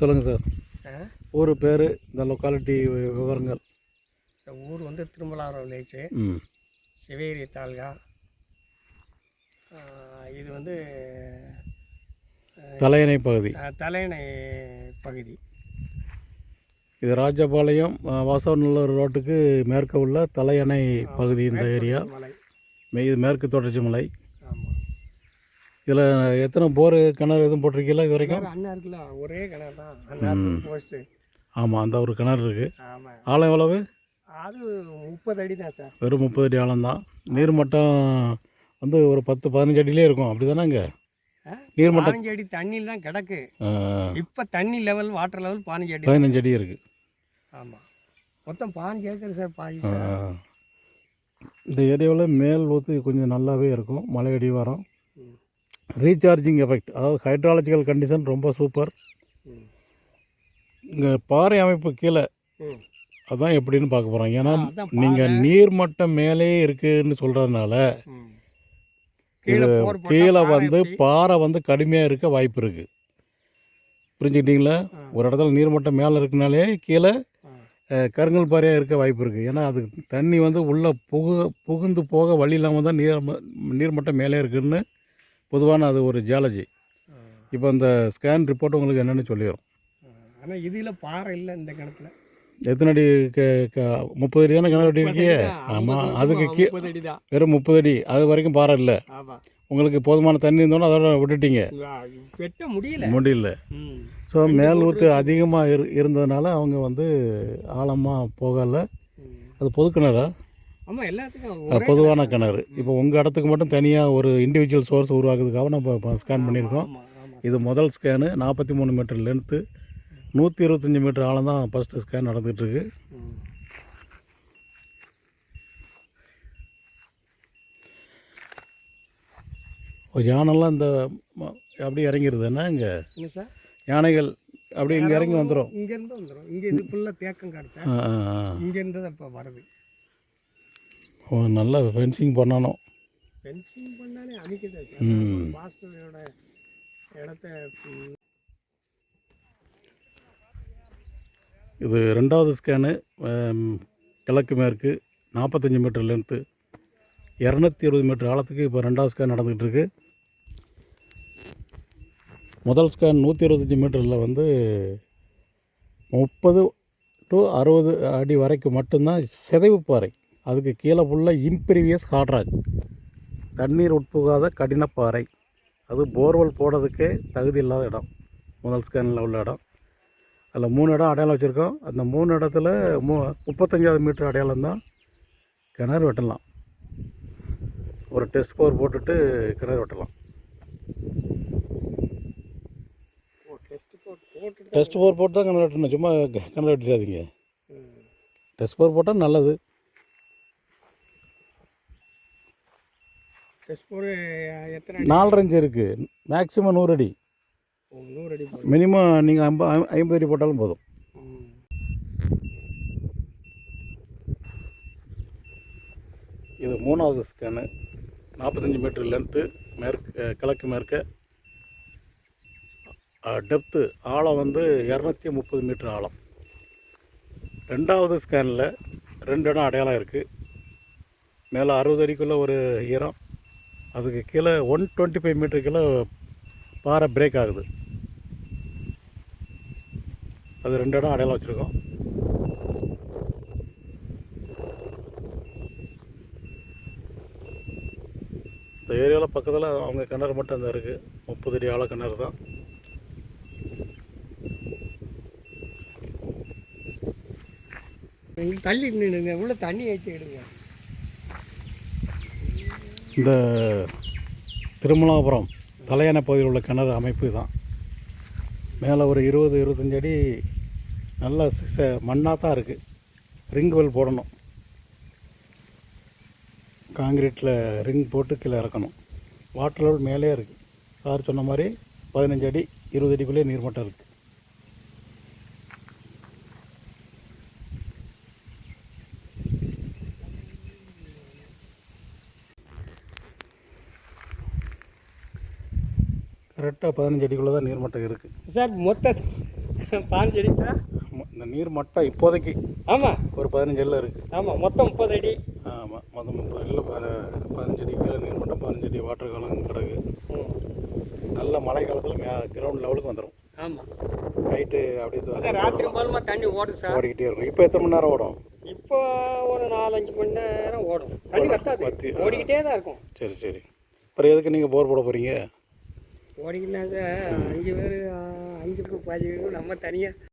சொல்லுங்கள் சார்? ஊர் பேர் இந்த லொக்காலிட்டி விவரங்கள். இந்த ஊர் வந்து திருமலாபுரம் வில்லேஜ் ம். சிவேரி தாலுகா. இது வந்து தலையணை பகுதி. தலையணை பகுதி. இது ராஜபாளையம் வாசவநல்லூர் ரோட்டுக்கு மேற்க உள்ள தலையணை பகுதி இந்த ஏரியா. இது மேற்கு தொடர்ச்சி மலை. இதில் எத்தனை போர் கிணறு எதுவும் போட்டிருக்கீங்களா இது வரைக்கும்? அண்ணா இருக்குல்ல ஒரே கிணறு தான். அண்ணா போஸ்ட்டு ஆமாம் அந்த ஒரு கிணறு இருக்குது ஆழம் எவ்வளவு? அது முப்பது அடி தான் சார். வெறும் முப்பது அடி ஆழம்தான் நீர்மட்டம் வந்து ஒரு பத்து பதினஞ்சு அடியிலே இருக்கும். அப்படி தானே இங்கே? ஆ? நீர்மட்டம் பதினஞ்சு அடி தண்ணியில் தான் கிடக்கு. இப்போ தண்ணி லெவல் வாட்டர் லெவல் பதினஞ்சு அடி. பதினஞ்சு அடி இருக்குது ஆமாம் மொத்தம் பதினஞ்சு ஏக்கர் சார் ஆஹ். இந்த ஏரியாவில் மேல் ஊற்று கொஞ்சம் நல்லாவே இருக்கும். மலை அடிவாரம். ம். ரீசார்ஜிங் எஃபெக்ட் அதாவது ஹைட்ராலஜிக்கல் கண்டிஷன் ரொம்ப சூப்பர். இங்கே பாறை அமைப்பு கீழே. அதான் எப்படின்னு பார்க்க போகிறோம் ஏன்னா நீங்கள் நீர்மட்டம் மேலே இருக்குன்னு சொல்கிறதுனால. கீழே வந்து? பாறை வந்து கடுமையாக இருக்க வாய்ப்பு இருக்குது புரிஞ்சுக்கிட்டீங்களா. ஒரு இடத்துல நீர்மட்டம் மேலே இருக்குனாலே கீழே கருங்கல் பாறையாக இருக்க வாய்ப்பு இருக்குது ஏன்னா அது தண்ணி வந்து உள்ளே புகு புகுந்து போக வழி இல்லாமல் தான் நீர் நீர்மட்டம் மேலே இருக்குன்னு பொதுவான அது ஒரு ஜியாலஜி. இப்போ அந்த ஸ்கேன் ரிப்போர்ட் உங்களுக்கு என்னென்னு சொல்லிடும் ஆனால் இதில் பாறை இல்லை இந்த கிணத்துல. எத்தனை அடி முப்பது அடி தானே கிணறு வெட்டியிருக்கீங்க ஆமாம் அதுக்கு கீ முப்பது அடி தான் வெறும் முப்பது அடி. அது வரைக்கும் பாறை இல்லை. உங்களுக்கு போதுமான தண்ணி இருந்தோன்னா அதோட விட்டுட்டீங்க. வெட்ட முடியல. முடியல. ஸோ மேல் ஊற்று அதிகமாக இரு இருந்ததுனால அவங்க வந்து ஆழமாக போகலை. அது பொது பொதுவான கிணறு. இப்போ உங்கள் இடத்துக்கு மட்டும் தனியாக ஒரு இண்டிவிஜுவல் சோர்ஸ் உருவாக்குறதுக்காக நம்ம ஸ்கேன் பண்ணியிருக்கோம். இது முதல் ஸ்கேனு நாற்பத்தி மூணு மீட்டர் லென்த்து நூற்றி இருபத்தஞ்சி மீட்டர் ஆழம் தான் ஃபஸ்ட்டு ஸ்கேன் நடந்துகிட்டு இருக்கு ம். ஒரு யானைலாம் இந்த ம- அப்படி இறங்கிடுது என்ன இங்கே? யானைகள் அப்படி இங்கே இறங்கி வந்துடும் இங்கேருந்து வந்துடும் இங்கே இது ஃபுல்லாக தேக்கம் காடுச்சா இங்கேருந்து இப்போ வருது. நல்லா ஃபென்சிங் பண்ணணும். ஃபென்சிங் பண்ணாலே அமைக்குது ம். பாஸ்டரோட இடத்த இது ரெண்டாவது ஸ்கேனு கிழக்கு மேற்கு நாற்பத்தஞ்சு மீட்டர் லென்த்து இரநூத்தி இருபது மீட்டர் ஆழத்துக்கு இப்போ ரெண்டாவது ஸ்கேன் நடந்துகிட்டு இருக்கு. முதல் ஸ்கேன் நூற்றி இருபத்தஞ்சி மீட்டரில் வந்து முப்பது டு அறுபது அடி வரைக்கும் மட்டும்தான் சிதைவு பாறை. அதுக்கு கீழே ஃபுல்லாக இம்பீரியஸ் ஹார்ட்ராக் தண்ணீர் உட்புகாத கடினப்பாறை. அது போர்வெல் போடுறதுக்கே தகுதி இல்லாத இடம். முதல் ஸ்கேனில் உள்ள இடம். அதில் மூணு இடம் அடையாளம் வச்சுருக்கோம். அந்த மூணு இடத்துல மூ முப்பத்தஞ்சாவது மீட்டர் அடையாளம் தான் கிணறு வெட்டலாம். ஒரு டெஸ்ட் போர் போட்டுட்டு கிணறு வெட்டலாம். டெஸ்ட் போட்டு போட்டுட்டு டெஸ்ட் போர் போட்டு தான் கிணறு வெட்டணும். சும்மா கிணறு வெட்டிடாதீங்க. டெஸ்ட் போர் போட்டால் நல்லது. டெஸ்ட் போட்டு எத்தனை அடி? நாலரை இன்ச்சு இருக்குது மேக்ஸிமம் நூறு அடி. நூறு அடி மினிமம் நீங்கள் ஐம்ப ஐம்பது அடி போட்டாலும் போதும். இது மூணாவது ஸ்கேனு நாற்பத்தஞ்சு மீட்டர் லென்த்து மேற்கு கிழக்கு மேற்க. டெப்த்து ஆழம் வந்து இரநூத்தி முப்பது மீட்டர் ஆழம். ரெண்டாவது ஸ்கேனில் ரெண்டு இடம் அடையாளம் இருக்குது மேலே அறுபது அடிக்குள்ளே ஒரு ஈரம் அதுக்கு கீழே ஒன் டுவெண்ட்டி ஃபைவ் மீட்டர் கீழே பாறை பிரேக் ஆகுது. அது ரெண்டு இடம் அடையாளம் வச்சுருக்கோம். இந்த ஏரியாவில் பக்கத்தில் அவங்க கிணறு மட்டும் அந்த இருக்குது முப்பது அடி ஆழ கிணறு தான். தள்ளி நின்றுங்க உள்ள தண்ணி வச்சு எடுங்க இந்த திருமலாபுரம் தலையான பகுதியில் உள்ள கிணறு அமைப்பு தான் மேலே ஒரு இருபது இருபத்தஞ்சி அடி நல்ல மண்ணாக தான் இருக்குது ரிங் வெல் போடணும். காங்கிரீட்டில் ரிங் போட்டு கீழே இறக்கணும். வாட்டர் லெவல் மேலே இருக்குது சார் சொன்ன மாதிரி பதினஞ்சு அடி இருபது அடிக்குள்ளேயே நீர்மட்டம் இருக்குது கரெக்டாக பதினஞ்சு அடிக்குள்ளே தான் நீர்மட்டம் இருக்குது சார் மொத்த பாஞ்சு அடி. தான் இந்த நீர் மட்டம் இப்போதைக்கு ஆமாம் ஒரு பதினஞ்சு அடியில் இருக்குது ஆமாம் மொத்தம் முப்பது அடி. ஆமாம் மொத்தம் முப்பது அடியில் பதினஞ்சு அடி கீழே நீர் மட்டம் பதினஞ்சு அடி வாட்டர் காலம் கிடக்கு. நல்ல மழை காலத்தில் மே கிரவுண்ட் லெவலுக்கு வந்துடும் ஆமாம் ஹைட்டு அப்படியே ராத்திரி போலுமா தண்ணி ஓடும் சார். ஓடிக்கிட்டே இருக்கும். இப்போ எத்தனை மணி நேரம் ஓடும்? இப்போ ஒரு நாலஞ்சு மணி நேரம் ஓடும். தண்ணி வத்தி- ஓடிக்கிட்டே தான் இருக்கும். சரி சரி. அப்புறம் எதுக்கு நீங்கள் போர் போட போகிறீங்க ஓடிக்கிட்டா சார் அஞ்சு பேர் அஞ்சு பேர் பாஞ்சு பேர் நம்ம தனியாக